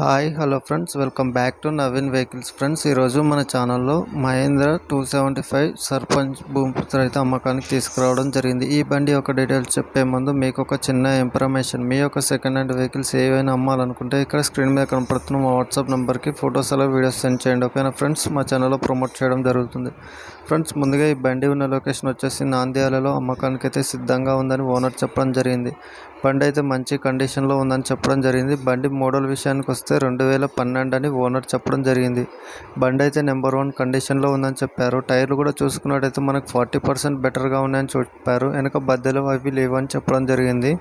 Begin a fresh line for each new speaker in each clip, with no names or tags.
Hi hello friends. Welcome back to Naveen vehicles. Friends ఈరోజు మన ఛానల్లో Mahindra two seventy five Sarpanch Bhumiputra అయితే అమ్మకానికి తీసుకురావడం జరిగింది. ఈ బండి యొక్క డీటెయిల్స్ చెప్పే ముందు మీకు ఒక చిన్న ఇన్ఫర్మేషన్. మీ యొక్క సెకండ్ హ్యాండ్ వెహికల్స్ ఏవైనా అమ్మాలనుకుంటే ఇక్కడ స్క్రీన్ మీద కనపడుతున్న మా వాట్సాప్ నెంబర్కి ఫొటోస్ అలా వీడియోస్ సెండ్ చేయండి ఓకేనా ఫ్రెండ్స్? మా ఛానల్లో ప్రమోట్ చేయడం జరుగుతుంది. ఫ్రెండ్స్ ముందుగా ఈ బండి ఉన్న లొకేషన్ వచ్చేసి నాంద్యాలలో అమ్మకానికి అయితే సిద్ధంగా ఉందని ఓనర్ చెప్పడం జరిగింది. బండి అయితే మంచి కండిషన్లో ఉందని చెప్పడం జరిగింది. బండి మోడల్ విషయానికి వస్తే రెండు వేల పన్నెండు అని ఓనర్ చెప్పడం జరిగింది. బండి అయితే నెంబర్ వన్ కండిషన్లో ఉందని చెప్పారు. టైర్లు కూడా చూసుకున్నట్టయితే మనకు ఫార్టీ పర్సెంట్ బెటర్గా ఉన్నాయని చెప్పారు. వెనక బద్దెలు అవి లేవని చెప్పడం జరిగింది.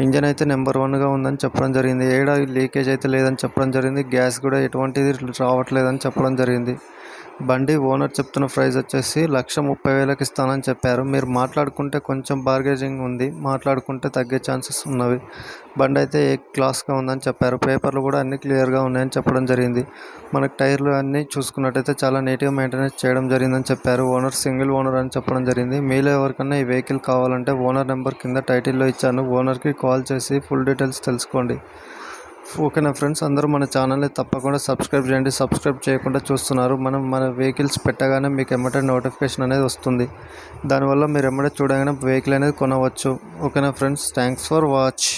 ఇంజన్ అయితే నెంబర్ వన్గా ఉందని చెప్పడం జరిగింది. ఏడా లీకేజ్ అయితే లేదని చెప్పడం జరిగింది. గ్యాస్ కూడా ఎటువంటిది రావట్లేదని చెప్పడం జరిగింది. బండి ఓనర్ చెప్తున్న ప్రైస్ వచ్చేసి లక్ష ముప్పై వేలకు ఇస్తానని చెప్పారు. మీరు మాట్లాడుకుంటే కొంచెం బార్గేజింగ్ ఉంది. మాట్లాడుకుంటే తగ్గే ఛాన్సెస్ ఉన్నవి. బండి అయితే ఏ క్లాస్గా ఉందని చెప్పారు. పేపర్లు కూడా అన్ని క్లియర్గా ఉన్నాయని చెప్పడం జరిగింది. మనకు టైర్లు అన్నీ చూసుకున్నట్టయితే చాలా నీట్గా మెయింటెనెన్స్ చేయడం జరిగిందని చెప్పారు. ఓనర్ సింగిల్ ఓనర్ అని చెప్పడం జరిగింది. మీలో ఎవరికైనా ఈ వెహికల్ కావాలంటే ఓనర్ నెంబర్ కింద టైటిల్లో ఇచ్చాను. ఓనర్కి కాల్ చేసి ఫుల్ డీటెయిల్స్ తెలుసుకోండి. ఓకేనా ఫ్రెండ్స్ అందరూ మన ఛానల్ని తప్పకుండా సబ్స్క్రైబ్ చేయండి. సబ్స్క్రైబ్ చేయకుండా చూస్తున్నారు. మనం మన వెహికల్స్ పెట్టగానే మీకు ఎమ్మటే నోటిఫికేషన్ అనేది వస్తుంది. దానివల్ల మీరు ఎమ్మటే చూడగానే వెహికల్ అనేది కొనవచ్చు. ఓకేనా ఫ్రెండ్స్ థ్యాంక్స్ ఫర్ వాచ్.